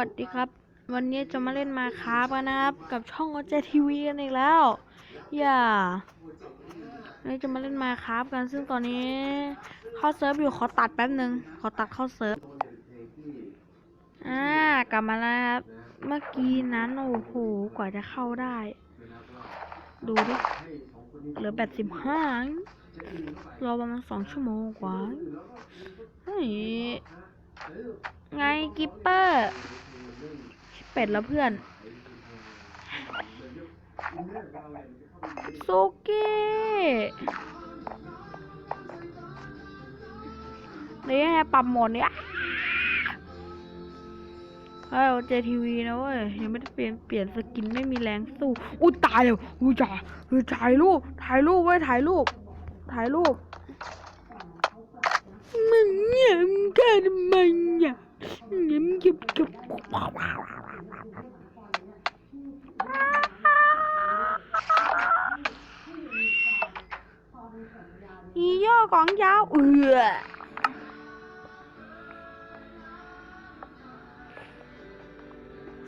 วัสดีครับ วันนี้จะมาเล่นมาคาบกันนะครับ กับช่องโอเจทีวีกันอีกแล้ว อย่าวันนี้จะมาเล่นมาคาบกัน ซึ่งตอนนี้เข้าเซิร์ฟอยู่ขอตัดแป๊บหนึ่งขอตัดเข้าเซิร์ฟ อ่ากลับมาแล้วครับ เมื่อกี้นั้นโอ้โห กว่าจะเข้าได้ ดูดิ เหลือแปดสิบห้ารอประมาณสองชั่วโมงกว่า เฮ้ยไงกิปเปอร์ เป็ดแล้วเพื่อนซุกี้นี่ไงปรับโหมดเนี่ยเฮ้ยเจทีวีนะเว้ยยังไม่ได้เปลี่ยนเปลี่ยนสกินไม่มีแรงสู้อุ้ยตายแล้วอุ้ยจ่าอุ้ยถ่ายรูปถ่ายรูปไว้ยถ่ายรูปถ่ายรูปมึงเนี่ยมึงกันทำไมเนี่ย ยมึงเก็บเก็บอีโย่ของยาวเอือ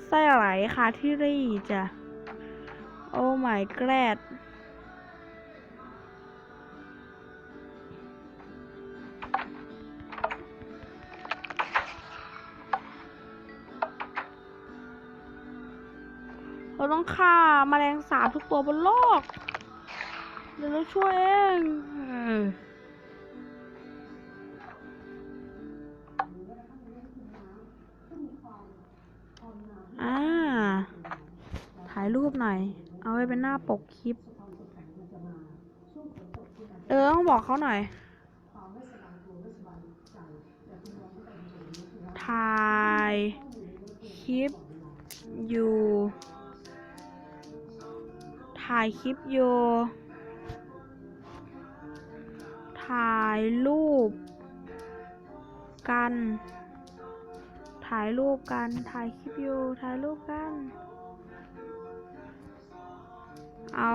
ไส้ไหลค่ะที่รีจ้ะโอ้ my god ฆ่าแมลงสาบทุกตัวบนโลก เดี๋ยวเราช่วยเองอออ่า ถ่ายรูปหน่อย เอาไว้เป็นหน้าปกคลิป เออ ต้องบอกเขาหน่อย ถ่ายคลิป ถ่ายคลิปอยู่ถ่ายรูป กัน ถ่ายรูปกัน ถ่ายคลิปอยู่ถ่ายรูปกัน เอา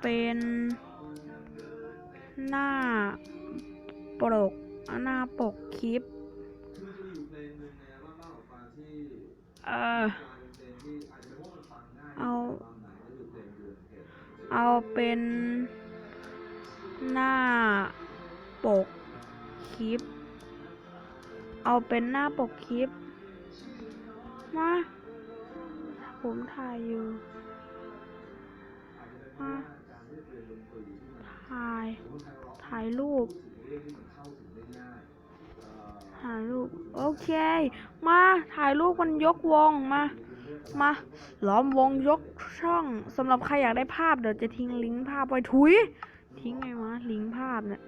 เป็นหน้าปกหน้าปกคลิป เออ เอา เอาเป็นหน้าปกคลิป เอาเป็นหน้าปกคลิป มา ผมถ่ายอยู่ มา ถ่าย ถ่ายรูป ถ่ายรูป โอเค มา ถ่ายรูปกันยกวงมา มาล้อมวงยกช่องสำหรับใครอยากได้ภาพเดี๋ยวจะทิ้งลิงก์ภาพไว้ถุย ทิ้งไงวะลิงก์ภาพเนี่ย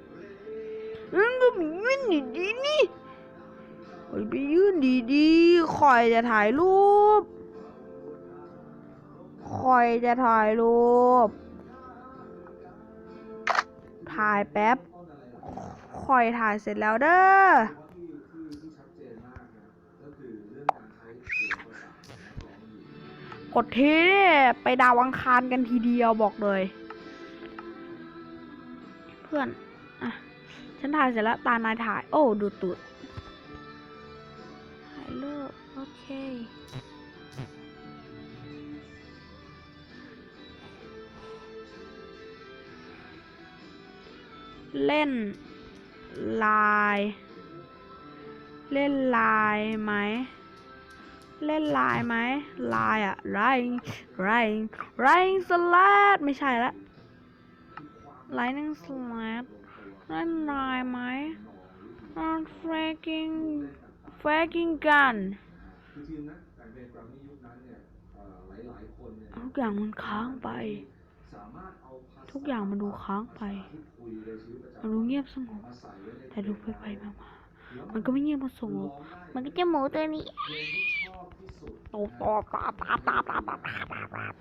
อืมก็ยื่นดีๆนี่ไปยื่นดีๆคอยจะถ่ายรูปคอยจะถ่ายรูป ถ่ายแป๊บคอยถ่ายเสร็จแล้วเด้อ กดเนี่ไปดาวังคารกันทีเดียวบอกเลย เพื่อน อะ ฉันถ่ายเสร็จแล้ว ตานายถ่าย โอ้ ดูตูดถ่ายเลิกโอเคเล่นไลน์เล่นไลน์ไหม เล่นลายไหมลายอะไรงไรไรสลัดไม่ใช่ละไลนิ่งสลัดเล่นลายไหมนเฟก i n g faking gun ทุกอย่างมันค้างไป ทุกอย่างมันดูค้างไป มันดูเงียบสงบแต่ดูไปไปมา มันก็ไม่เงียบมาส่งมันก็จะหมูตัวนี้ตบตบตบตบตบตบตบ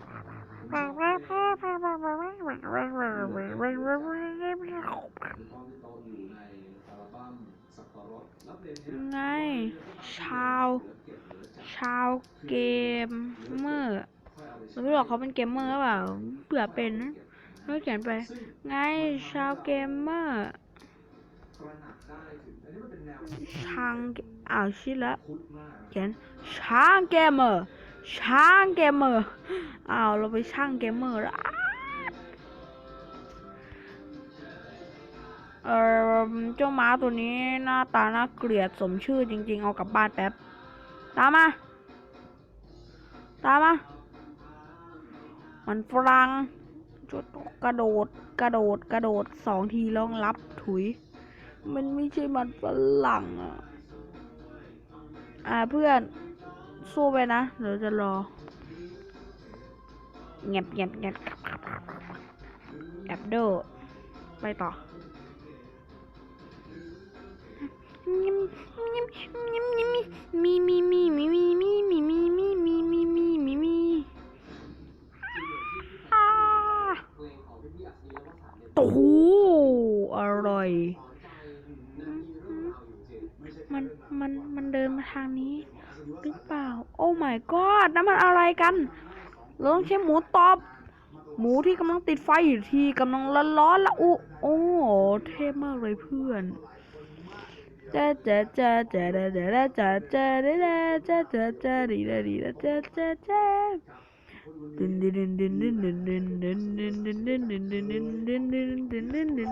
ไงชาว ชาวเกมเมอร์เราไม่บอกเขาเป็นเกมเมอร์หรือเปล่าเผื่อเป็นแล้วเขียนไป ไงชาวเกมเมอร์ ช่างอ้าวชื่อละเขียนช่างเกมเมอร์ช่างเกมเมอร์อ้าวเราไปช่างเกมเมอร์ละเออเจ้าม้าตัวนี้หน้าตาน่าเกลียดสมชื่อจริง ๆ เอากลับบ้านแป๊บ ตามมา ตามมา มันฝรั่งจุดกระโดดกระโดดกระโดดสองทีล่องรับถุย มันไม่ใช่มันฝรั่งอะ อ่าเพื่อน สู้ไปนะ เดี๋ยวจะรอเงียบเงียบเงียบแอบโดไปต่อมีมีมีมีมีมีมีมีมีมีมีมีมีมีโอ้โหอร่อย มาทางนี้หรือเปล่า โอ้ my god น้ำมันอะไรกันเราต้องใช้หมูตอบ หมูที่กำลังติดไฟอยู่ที่กำลังร้อนร้อนละอุโอ้เท่มากเลยเพื่อนจ้าจ้าจ้าจ้าจ้าจ้าจ้าจ้าจ้าจ้าจ้าจ้าดีละดีละจ้าจ้าจ้าดินดินดินดินดินดินดินดินดินดินดินดินดินดินดินดิน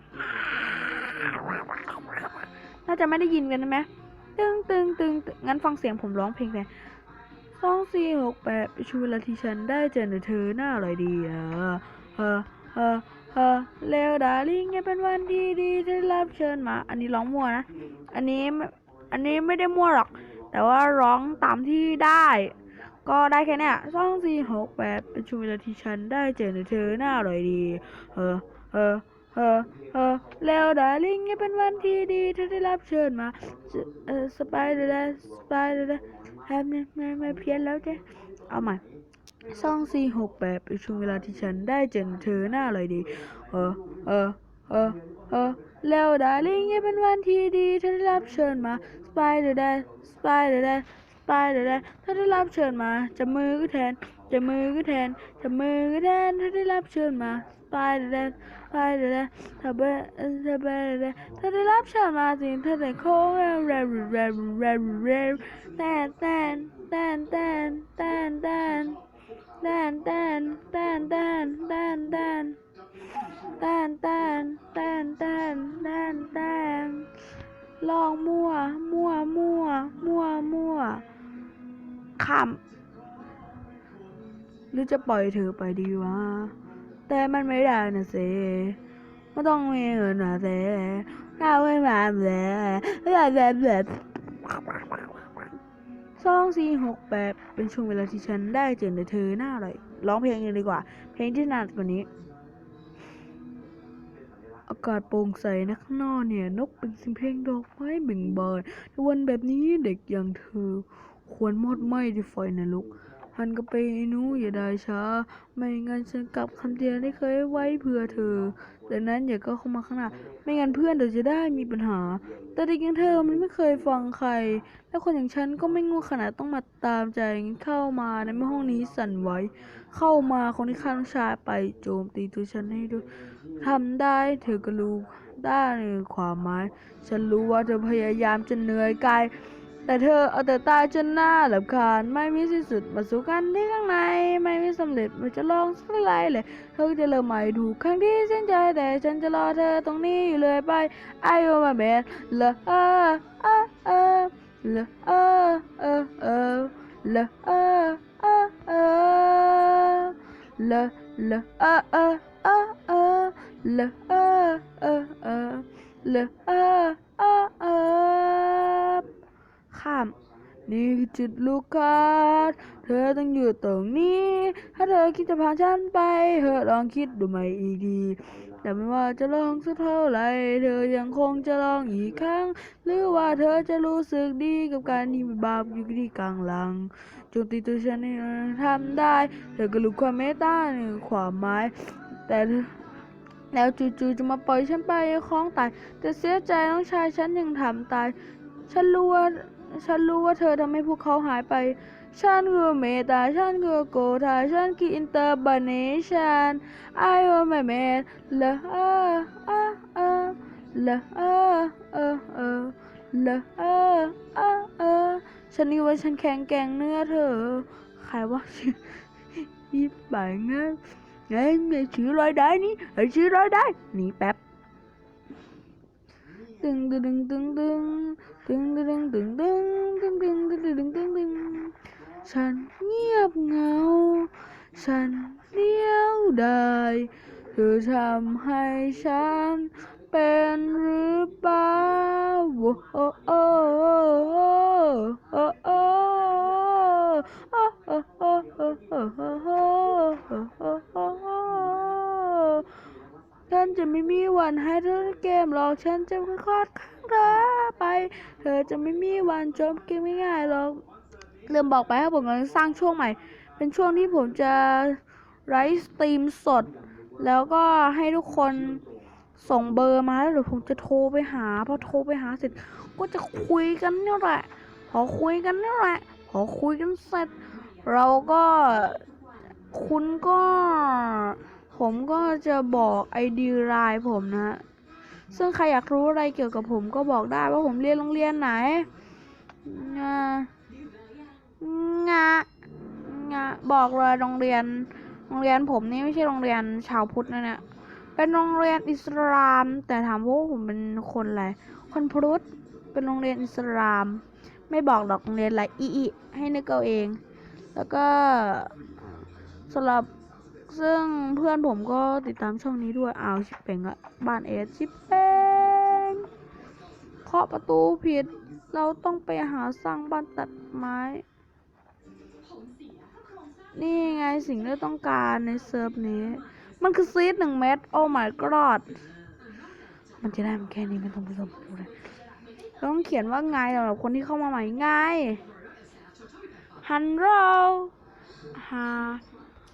น่าจะไม่ได้ยินกันใช่ไหมตึงตึงตึงตึงงั้นฟังเสียงผมร้องเพลงเลยสองสี่หกแปดชูเวลาที่ฉันได้เจอเธอหน้าอร่อยดีอะเออเออเออเร็วดาริ่งยังเป็นวันที่ดีที่รับเชิญมา อันนี้ร้องมั่วนะ อันนี้อันนี้ไม่ได้มั่วหรอก แต่ว่าร้องตามที่ได้ ก็ได้แค่เนี้ยสองสี่หกแปดเป็นช่วงเวลาที่ฉันได้เจอเธอหน้าอร่อยดี เออเออ เออเออแล้วดาริ่งเป็นวันที่ดีที่ได้รับเชิญมาเออสบายเลยนะสบายเลยนะแฮมไม่ไม่ไม่เพี้ยนแล้วเจ้เอาใหม่สองสี่หกแปดเป็นช่วงเวลาที่ฉันได้เจอเธอหน้าอร่อยดี เออเออเออเออแล้วดาริ่งเป็นวันที่ดีที่ได้รับเชิญมาสบายเลยนะสบายเลยนะสบายเลยนะถ้าได้รับเชิญมาจะมือก็แทนจะมือก็แทนจะมือก็แทนถ้าได้รับเชิญมาส บายเลยนะสบายเลยนะถ้าเบถ้าเบเลยถ้าได้รับเชิญมาจริงถ้าได้โค้งแรมแรมแรมแรมแรมแตนแตนแตนแตนแตนแตนแตนแตนแตนแตนแตนแตนแตนแตนแตนแตนแตนแตนลองมั่ว มั่ว มั่ว มั่ว มั่วขำหรือจะปล่อยเธอไปดีวะ แต่มันไม่ได้นะเซไม่ต้องมีเงินนะเซถ้าไม่มาแบบแบบแบบแบบสองสี่หกแปดเป็นช่วงเวลาที่ฉันได้เจอเธอหน้าเลยร้องเพลงกันดีกว่า เพลงที่นานกว่านี้อากาศโปร่งใสนะข้างนอกเนี่ย นกเป็นเสียงเพลงดอกไม้เบ่งบานในวันแบบนี้เด็กอย่างเธอ ควรมอดไหม้ที่ไฟนรก หันกลับไปไอ้นูอย่าได้ช้า ไม่งั้นฉันกลับคำเดียวที่เคยไว้เพื่อเธอดังนั้นอย่าก็เข้ามาข้างหน้า ไม่งั้นเพื่อนเดี๋ยวจะได้มีปัญหา แต่เด็กอย่างเธอมันไม่เคยฟังใคร และคนอย่างฉันก็ไม่งูขนาดต้องมาตามใจเข้ามาในห้องนี้สั่นไหว เข้ามาคนที่ฆ่าน้องชายไปโจมตีตัวฉันให้ด้วยทำได้เธอก็รู้ได้ในความหมาย ฉันรู้ว่าเธอพยายามจะเหนื่อยกาย แต่เธอเอาแต่ตายจนหน้าหลับคาญไม่มีสิ้นสุดมาสู่กันที่ข้างใน ไม่มีสำเร็จมันจะลองสักไรเลยเธอจะเริ่มใหม่ถูกครั้งที่สิ้นใจแต่ฉันจะรอเธอตรงนี้อยู่เลยไป I will my best ละเออเออเออเละเออเออเออเละเออเออเออละละเออเออเออเออเออเออเออเออเออเออ ข้าม นี่คือจุดลูกคาดเธอต้องอยู่ตรงนี้ ถ้าเธอคิดจะพาฉันไป เธอลองคิดดูใหม่อีกที แต่ไม่ว่าจะลองสักเท่าไหรเธอยังคงจะลองอีกครั้ง หรือว่าเธอจะรู้สึกดีกับการที่มีบาปอยู่ที่กลางหลังจงติดตัวฉันให้เธอทำได้ เธอก็รู้ความเมตตาในความหมาย แต่แล้วจู่ๆจะมาปล่อยฉันไปคล้องตาย แต่เสียใจน้องชายฉันยังทำตาย ฉันรู้ว่า ฉันรู้ว่าเธอทำให้พวกเขาหายไป ฉันคือเมตา ฉันคือโกธา ฉันคืออินเตอร์บาเนชัน I want my man ละเออเออเออละเออเออเออละเออเออเออฉันนี่ว่าฉันแข็งแกร่งเนื้อเธอใครว่าชื่อยี่ปายเงี้ยไอ้ไอ้ชื่อลอยได้นี่ไอ้ชื่อลอยได้นี่แป๊บตึงตึงตึงตึง ตึงตึงตึงตึงตึงตึงตึงตึงตึงตึงฉันเงียบเงา ฉันเดียวดายเธอทำให้ฉันเป็นหรือเปล่าโอ้โอ้โอ้โอ้โอ้โอ้โอ้โอ้โอ้โอ้โอ้โอ้ฉันจะไม่มีวันให้เธอเกมหรอกฉันจะค่อยๆข้างเธอ ไป เธอจะไม่มีวันจบเกมง่ายๆหรอกเริ่มบอกไปครับผมกำลังสร้างช่วงใหม่ เป็นช่วงที่ผมจะไลฟ์สตรีมสด แล้วก็ให้ทุกคนส่งเบอร์มาแล้วเดี๋ยวผมจะโทรไปหาพอโทรไปหาเสร็จ ก็จะคุยกันนี่แหละพอคุยกันนี่แหละพอคุยกันเสร็จ เราก็คุณก็ ผมก็จะบอกไอดีไลน์ผมนะ ซึ่งใครอยากรู้อะไรเกี่ยวกับผมก็บอกได้ว่าผมเรียนโรงเรียนไหนอ่างะงะบอกเลยโรงเรียน โรงเรียนผมนี่ไม่ใช่โรงเรียนชาวพุทธนะเนี่ย เป็นโรงเรียนอิสลาม แต่ถามว่าผมเป็นคนอะไร คนพุทธ เป็นโรงเรียนอิสลาม ไม่บอกดอกโรงเรียนอะไรอีอีให้นึกเอาเอง แล้วก็สำหรับ ซึ่งเพื่อนผมก็ติดตามช่องนี้ด้วยอ้าวชิปเป่งอะบ้านเอสชิปเป่งเคาะประตูผิด เราต้องไปหาสร้างบ้านตัดไม้ นี่ไงสิ่งที่ต้องการในเซิร์ฟนี้ มันคือซีดหนึ่งเม็ดโอ้ my god มันจะได้มันแค่นี้ไม่ต้องไปสมดูเลยเราต้องเขียนว่าไงสำหรับคนที่เข้ามาใหม่ไงฮันโรฮา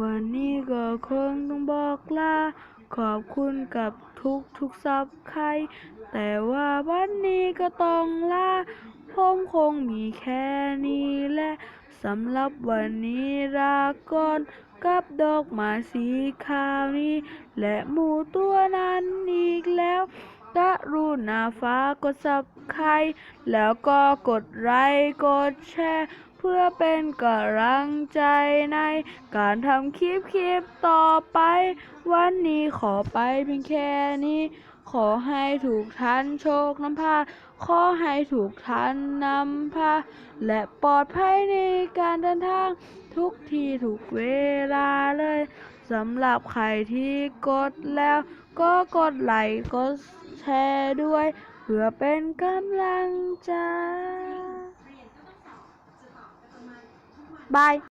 วันนี้ก็คงต้องบอกลาขอบคุณกับทุกทุกซับใคร แต่ว่าวันนี้ก็ต้องลาผมคงมีแค่นี้แหละสำหรับวันนี้ลาก่อนกับดอกไม้สีขาวนี้ และหมูตัวนั้นอีกแล้วกรุณาฟ้ากดซับใคร แล้วก็กดไลค์กดแชร์ เพื่อเป็นกำลังใจในการทำคลิปคลิปต่อไป วันนี้ขอไปเพียงแค่นี้ ขอให้ถูกท่านโชคนำพา ขอให้ถูกท่านนำพา และปลอดภัยในการเดินทางทุกที่ทุกเวลาเลยสำหรับใครที่กดแล้วก็กดไลค์กดแชร์ด้วย เพื่อเป็นกำลังใจ Bye.